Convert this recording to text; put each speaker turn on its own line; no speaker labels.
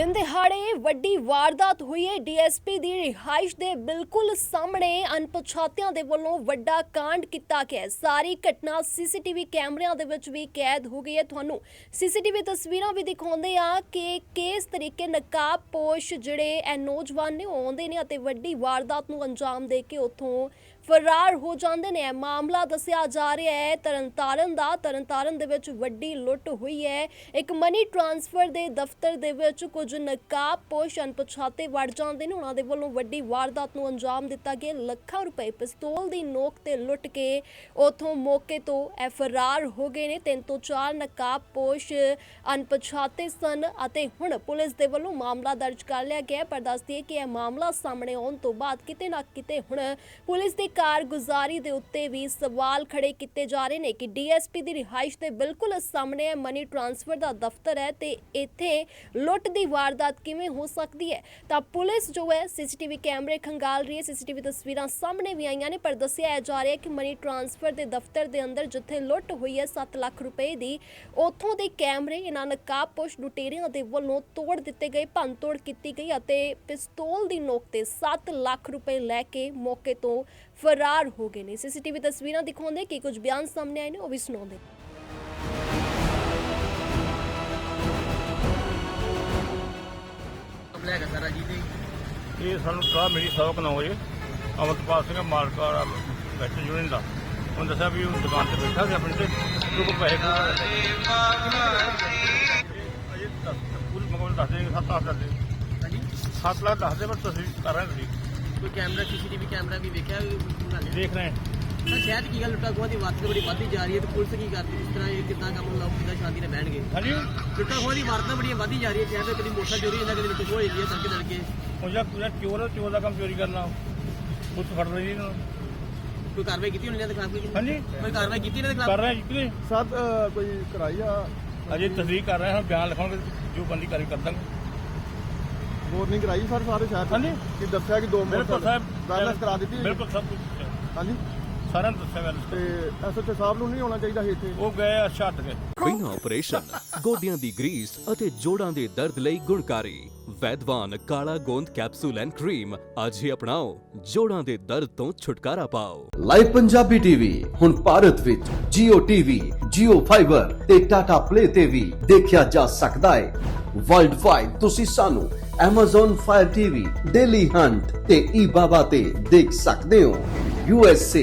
ਦਿਨ ਦਿਹਾੜੇ ਵੱਡੀ ਵਾਰਦਾਤ ਹੋਈ ਹੈ। ਡੀਐਸਪੀ ਦੀ ਰਿਹਾਇਸ਼ ਦੇ ਬਿਲਕੁਲ ਸਾਹਮਣੇ ਅਣਪਛਾਤਿਆਂ ਦੇ ਵੱਲੋਂ ਵੱਡਾ ਕਾਂਡ ਕੀਤਾ ਗਿਆ ਹੈ। ਸਾਰੀ ਘਟਨਾ ਸੀਸੀਟੀਵੀ ਕੈਮਰਿਆਂ ਦੇ ਵਿੱਚ ਵੀ ਕੈਦ ਹੋ ਗਈ ਹੈ। ਤੁਹਾਨੂੰ ਸੀਸੀਟੀਵੀ ਤਸਵੀਰਾਂ ਵੀ ਦਿਖਾਉਂਦੇ ਆ ਕਿ ਕਿਸ ਤਰੀਕੇ ਨਕਾਬਪੋਸ਼ ਜਿਹੜੇ ਇਹ ਨੌਜਵਾਨ ਨੇ, ਉਹ ਆਉਂਦੇ ਨੇ ਅਤੇ ਵੱਡੀ ਵਾਰਦਾਤ ਨੂੰ ਅੰਜਾਮ ਦੇ ਕੇ ਉੱਥੋਂ ਫਰਾਰ ਹੋ ਜਾਂਦੇ ਨੇ। ਇਹ ਮਾਮਲਾ ਦੱਸਿਆ ਜਾ ਰਿਹਾ ਹੈ। ਤਰਨਤਾਰਨ ਦਾ, ਤਰਨਤਾਰਨ ਦੇ ਵਿੱਚ ਵੱਡੀ ਲੁੱਟ ਹੋਈ ਹੈ। ਇੱਕ ਮਨੀ ਟ੍ਰਾਂਸਫਰ ਦੇ ਦਫ਼ਤਰ ਦੇ ਵਿੱਚ ਕੁਝ ਨਕਾਬਪੋਸ਼ ਅਣਪਛਾਤੇ ਵੜ ਜਾਂਦੇ ਨੇ। ਉਹਨਾਂ ਦੇ ਵੱਲੋਂ ਵੱਡੀ ਵਾਰਦਾਤ ਨੂੰ ਅੰਜਾਮ ਦਿੱਤਾ ਗਿਆ। ਲੱਖਾਂ ਰੁਪਏ ਪਿਸਤੌਲ ਦੀ ਨੋਕ ਤੇ ਲੁੱਟ ਕੇ ਉਥੋਂ ਮੌਕੇ ਤੋਂ ਫਰਾਰ ਹੋ ਗਏ ਨੇ। ਤਿੰਨ ਤੋਂ ਚਾਰ ਨਕਾਬਪੋਸ਼ ਅਣਪਛਾਤੇ ਸਨ ਅਤੇ ਹੁਣ ਪੁਲਿਸ ਦੇ ਵੱਲੋਂ ਮਾਮਲਾ ਦਰਜ ਕਰ ਲਿਆ ਗਿਆ ਪਰ ਦੱਸਦੀ ਦਈਏ ਕਿ ਇਹ ਮਾਮਲਾ ਸਾਹਮਣੇ ਆਉਣ ਤੋਂ ਬਾਅਦ ਕਿਤੇ ਨਾ ਕਿਤੇ ਹੁਣ ਪੁਲਿਸ ਦੀ ਕਾਰਗੁਜ਼ਾਰੀ ਦੇ ਉੱਤੇ ਵੀ ਸਵਾਲ ਖੜੇ ਕੀਤੇ ਜਾ ਰਹੇ ਨੇ ਕਿ ਡੀਐਸਪੀ ਦੀ ਰਿਹਾਇਸ਼ ਦੇ ਬਿਲਕੁਲ ਸਾਹਮਣੇ ਹੈ। ਮਨੀ ਟ੍ਰਾਂਸਫਰ ਦਾ ਦਫ਼ਤਰ ਹੈ ਤੇ ਇੱਥੇ ਲੁੱਟ ਦੀ ਵਾਰਦਾਤ ਕਿਵੇਂ ਹੋ ਸਕਦੀ ਹੈ? ਤਾਂ ਪੁਲਿਸ ਜੋ ਹੈ, ਸੀਸੀਟੀਵੀ ਕੈਮਰੇ ਖੰਗਾਲ ਰਹੀ ਹੈ। ਸੀਸੀਟੀਵੀ ਤਸਵੀਰਾਂ ਸਾਹਮਣੇ ਵੀ ਆਈਆਂ ਨੇ, ਪਰ ਦੱਸਿਆ ਜਾ ਰਿਹਾ ਹੈ ਕਿ ਮਨੀ ਟ੍ਰਾਂਸਫਰ ਦੇ ਦਫ਼ਤਰ ਦੇ ਅੰਦਰ ਜਿੱਥੇ ਲੁੱਟ ਹੋਈ ਹੈ 7 ਲੱਖ ਰੁਪਏ ਦੀ, ਉੱਥੋਂ ਦੇ ਕੈਮਰੇ ਇਹਨਾਂ ਨਕਾਬਪੋਸ਼ ਲੁਟੇਰਿਆਂ ਦੇ ਵੱਲੋਂ ਤੋੜ ਦਿੱਤੇ ਗਏ, ਭੰਨਤੋੜ ਕੀਤੀ ਗਈ ਅਤੇ ਪਿਸਤੌਲ ਦੀ ਨੋਕ ਤੇ 7 ਲੱਖ ਰੁਪਏ ਲੈ ਕੇ ਮੌਕੇ ਤੋਂ ਫਰਾਰ ਹੋ ਗਏ ਨੇ। ਸੀਸੀਟੀਵੀ ਤਸਵੀਰਾਂ ਦਿਖਾਉਂਦੇ ਕਿ ਕੁਝ ਬਿਆਨ ਸਾਹਮਣੇ ਆਏ ਨੇ, ਉਹ ਵੀ ਸੁਣਾਉਂਦੇ।
ਮਾਮਲਾ ਹੈਗਾ ਸਾਰਾ ਜੀ ਤੇ?
ਇਹ ਸਾਨੂੰ ਸਲਾਹ ਮਿਲੀ ਸੌ ਕੁ ਨੌ ਵਜੇ। ਅਮਰਪਾਲ ਸਿੰਘ ਮਾਲਕ ਬੈਠ ਯੂਨੀਅਨ ਦਾ। ਉਹਨੇ ਦੱਸਿਆ ਵੀ ਉਹ ਦੁਕਾਨ ਤੇ ਬੈਠਾ ਸੀ ਆਪਣੇ ਤੇ। ਉਹ ਕੋਲ ਪੈਸੇ ਅਜੇ ਦੱਸ ਪੂਰੀ ਮਗਵਲ ਦੱਸ ਦੇ
ਹਾਂਜੀ?
ਲੱਖ ਦੱਸ ਦੇ ਪਰ ਤੁਸੀਂ ਕਰ ਰਹੇ ਤੁਸੀਂ
ਕੋਈ ਕੈਮਰਾ ਸੀਸੀਟੀਵੀ ਕੈਮਰਾ ਵੀ ਵੇਖਿਆ ਵੀ?
ਦੇਖ ਰਹੇ ਹਾਂ।
ਤਾਂ ਸ਼ਾਇਦ ਕੀ ਗੱਲ ਲੁੱਟਾ ਖੋਹਾਂ ਦੀ ਵਾਰਦਾਤ ਬੜੀ ਵੱਧਦੀ ਜਾ ਰਹੀ ਹੈ ਤੇ ਪੁਲਿਸ ਕੀ ਕਰਦੀ ਇਸ ਤਰ੍ਹਾਂ ਇਹ ਕਿੱਦਾਂ ਕੰਮ ਲੋਕ ਕਿੱਦਾਂ ਸ਼ਾਂਤੀ ਨਾਲ ਬਹਿਣਗੇ?
ਹਾਂਜੀ।
ਲੁੱਟਾ ਖੋਹਾਂ ਦੀ ਵਾਰਦਾਤ ਬੜੀ ਵੱਧਦੀ ਜਾ ਰਹੀ ਹੈ ਸ਼ਾਇਦ ਕਦੀ ਮੋਟਰ ਚੋਰੀ ਹੁੰਦਾ ਕਦੀ ਲੁੱਟ ਖੋਹ ਹੋ ਜਾਂਦੀ ਹੈ ਸੜਕੇ ਤੜਕੇ।
ਉਹ ਜਿਹੜਾ ਪੂਰਾ ਚੋਰ ਹੈ, ਚੋਰ ਦਾ ਕੰਮ ਚੋਰੀ ਕਰਨਾ ਉਹ ਫੜ ਰਹੇ ਇਹਨਾਂ ਨੂੰ।
ਕੋਈ ਕਾਰਵਾਈ ਕੀਤੀ ਉਹਨਾਂ ਦੇ ਖਿਲਾਫ ਕੋਈ?
ਹਾਂਜੀ।
ਕੋਈ ਕਾਰਵਾਈ ਕੀਤੀ ਇਹਨਾਂ ਦੇ
ਕਰ
ਖਿਲਾਫ
ਰਹੇ ਹਾਂ ਜੀ ਕਿ ਨਹੀਂ?
ਸਰ ਅ, ਕੋਈ ਕਰਾਈ ਆ?
ਅਜੇ ਤਸਦੀਕ ਕਰ ਰਹੇ ਹਾਂ ਬਿਆਨ ਲਿਖਾਉਣਗੇ ਜੋ ਬੰਦੀ ਕਾਰੀ ਕਰ ਦਾਂਗੇ।
ਵਾਰਨਿੰਗ ਕਰਾਈ ਸਰ ਸਾਰੇ ਸ਼ਹਿਰ 'ਚ?
ਹਾਂਜੀ।
ਕਿ ਦੱਸਿਆ ਕਿ ਦੋ
ਬਿਲਕੁਲ ਸਾਹਿਬ
ਵਾਇਰਲੈਸ ਕਰਾ ਦਿੱਤੀ ਹੈ?
ਬਿਲਕੁਲ ਸਭ ਕੁਝ
ਹਾਂਜੀ।
ਸਾਰਿਆਂ ਨੂੰ ਦੱਸਿਆ
ਤੇ
ਵੈਲੈਂਸ
ਐਸਐਚਓ ਸਾਹਿਬ ਨੂੰ ਨਹੀਂ ਆਉਣਾ ਚਾਹੀਦਾ ਸੀ ਇੱਥੇ?
ਉਹ ਗਏ ਆ ਛੱਡ ਕੇ।
ਬਿਨਾਂ ਆਪਰੇਸ਼ਨ ਗੋਡਿਆਂ ਦੀ ਗਰੀਸ ਅਤੇ ਜੋੜਾਂ ਦੇ ਦਰਦ ਲਈ ਗੁਣਕਾਰੀ। ਵੈਦਵਾਨ ਕਾਲਾ ਗੋਂਦ ਕੈਪਸੂਲ ਐਂਡ ਕਰੀਮ ਅੱਜ ਹੀ ਅਪਣਾਓ। ਜੋੜਾਂ ਦੇ ਦਰਦ ਤੋਂ ਛੁਟਕਾਰਾ ਪਾਓ।
ਲਾਈਵ ਪੰਜਾਬੀ ਟੀਵੀ ਹੁਣ ਭਾਰਤ ਵਿੱਚ Jio TV, Jio Fiber ਤੇ Tata Play ਤੇ ਵੀ ਦੇਖਿਆ ਜਾ ਸਕਦਾ ਹੈ ਵਰਲਡ ਵਾਈਡ ਤੁਸੀਂ ਸਾਨੂੰ Amazon Fire TV, Daily Hunt ਤੇ eBaba ਤੇ ਦੇਖ ਸਕਦੇ ਹੋ। USA,